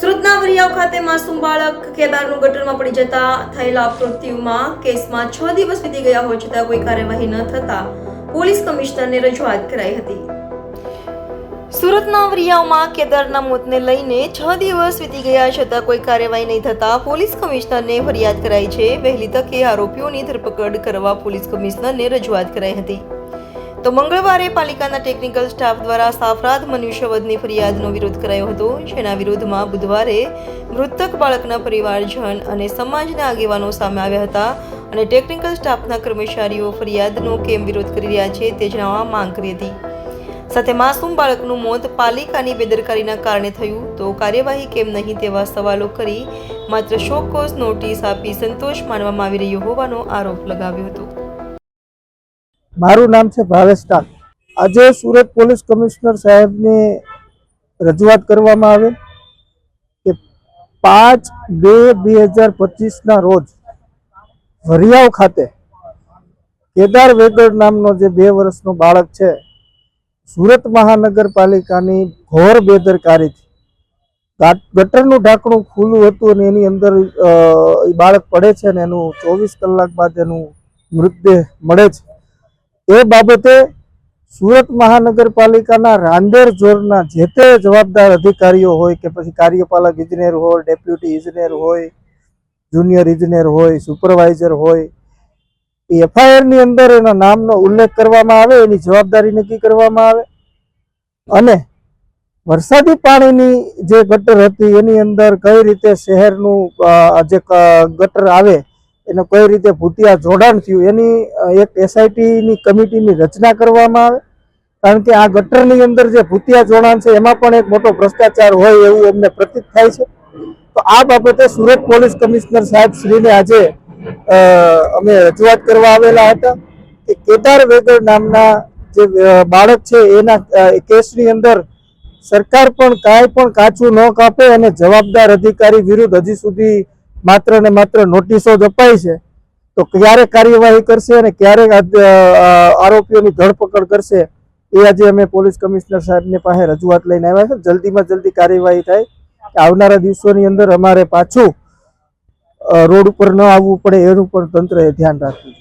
સુરતના વરિયાવ ખાતે માસૂમ બાળક કેદારનું ગટરમાં પડી જતા થયેલા મૃત્યુમાં કેસમાં છ દિવસ વીતી ગયા હોય છતાં કોઈ કાર્યવાહી ન થતા પોલીસ કમિશનરને રજૂઆત કરાઈ હતી. સુરતના વરિયાવમાં કેદારના મોતને લઈને છ દિવસ વીતી ગયા છતાં કોઈ કાર્યવાહી નહીં થતા પોલીસ કમિશનરને ફરિયાદ કરાઈ છે. વહેલી તકે આરોપીઓની ધરપકડ કરવા પોલીસ કમિશનરને રજૂઆત કરાઈ હતી. તો મંગળવારે પાલિકાના ટેકનિકલ સ્ટાફ દ્વારા સાફરાદ મનુષ્યવધની ફરિયાદનો વિરોધ કરાયો હતો. જેના વિરોધમાં બુધવારે મૃતક બાળકના પરિવારજન અને સમાજના આગેવાનો સામે આવ્યા હતા અને ટેકનિકલ સ્ટાફના કર્મચારીઓ ફરિયાદનો કેમ વિરોધ કરી રહ્યા છે તે જણાવવા માંગ કરી હતી. સાથે માસૂમ બાળકનું મોત પાલિકાની બેદરકારીના કારણે થયું તો કાર્યવાહી કેમ નહીં તેવા સવાલો કરી માત્ર શોકોસ નોટિસ આપી સંતોષ માનવામાં આવી રહ્યો હોવાનો આરોપ લગાવ્યો હતો. મારું નામ છે ભાવેશ ટાક. આજે સુરત પોલીસ કમિશનર સાહેબને રજૂઆત કરવામાં આવે કે પાંચ બે બે હજાર પચીસના રોજ વરિયાવ ખાતે કેદાર વેગડ નામનો જે બે વર્ષનો બાળક છે, સુરત મહાનગરપાલિકાની ઘોર બેદરકારીથી ગાટ- ગટરનું ઢાંકણું ખુલ્લું હતું અને એની અંદર બાળક પડે છે અને એનું ચોવીસ કલાક બાદ એનું મૃતદેહ મળે છે. એ બાબતે સુરત મહાનગરપાલિકાના રાંદેર ઝોનના જે તે જવાબદાર અધિકારીઓ હોય કે પછી કાર્યપાલક ઇજનેર હોય, ડેપ્યુટી ઇજનેર હોય, જુનિયર ઇજનેર હોય, સુપરવાઇઝર હોય, એ એફઆઈઆરની અંદર એના નામનો ઉલ્લેખ કરવામાં આવે, એની જવાબદારી નક્કી કરવામાં આવે. અને વરસાદી પાણીની જે ગટર હતી, એની અંદર કઈ રીતે શહેરનું જે ગટર આવે એને કઈ રીતે ભૂતિયા જોડાણ થયું, એની એક એસઆઈટીની કમિટીની રચના કરવામાં આવે. કારણ કે આ ગટરની અંદર જે ભૂતિયા જોડાણ છે, એમાં પણ એક મોટો ભ્રષ્ટાચાર હોય એવું અમને પ્રતીત થાય છે. તો આ બાબતે સુરત પોલીસ કમિશનર સાહેબ શ્રીને આજે અમે રજૂઆત કરવા આવેલા હતા કે કેદાર વેગર નામના જે બાળક છે, એના કેસની અંદર સરકાર પણ કાંઈ પણ કાચું ન કાપે અને જવાબદાર અધિકારી વિરુદ્ધ હજી સુધી માત્ર ને માત્ર નોટિસો જ અપાય છે, તો ક્યારે કાર્યવાહી કરશે અને ક્યારે આરોપીઓની ધરપકડ કરશે, એ આજે અમે પોલીસ કમિશનર સાહેબની પાસે રજૂઆત લઈને આવ્યા છે જલ્દીમાં જલ્દી કાર્યવાહી થાય આવનારા દિવસોની અંદર અમારે પાછું રોડ ઉપર ન આવવું પડે એનું પણ તંત્રએ ધ્યાન રાખવું